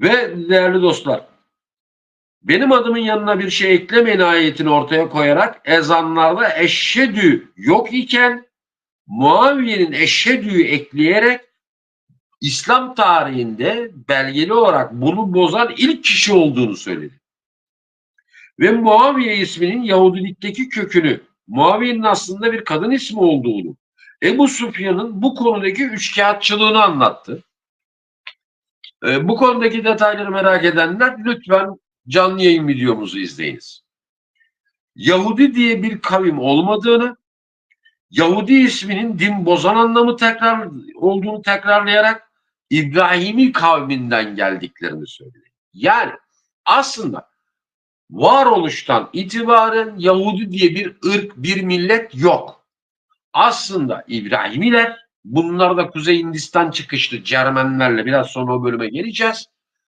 Ve değerli dostlar, benim adımın yanına bir şey eklemeyin ayetini ortaya koyarak ezanlarda eşhedü yok iken Muaviye'nin eşhedü'yü ekleyerek İslam tarihinde belgeli olarak bunu bozan ilk kişi olduğunu söyledi. Ve Muaviye isminin Yahudilikteki kökünü, Muaviye'nin aslında bir kadın ismi olduğunu, Ebu Sufyan'ın bu konudaki üçkağıtçılığını anlattı. Ee, bu konudaki detayları merak edenler lütfen canlı yayın videomuzu izleyiniz. Yahudi diye bir kavim olmadığını, Yahudi isminin din bozan anlamı tekrar olduğunu tekrarlayarak İbrahimi kavminden geldiklerini söyledi. Yani aslında varoluştan itibaren Yahudi diye bir ırk, bir millet yok. Aslında İbrahimiler, bunlar da Kuzey Hindistan çıkışlı Cermenlerle biraz sonra o bölüme geleceğiz.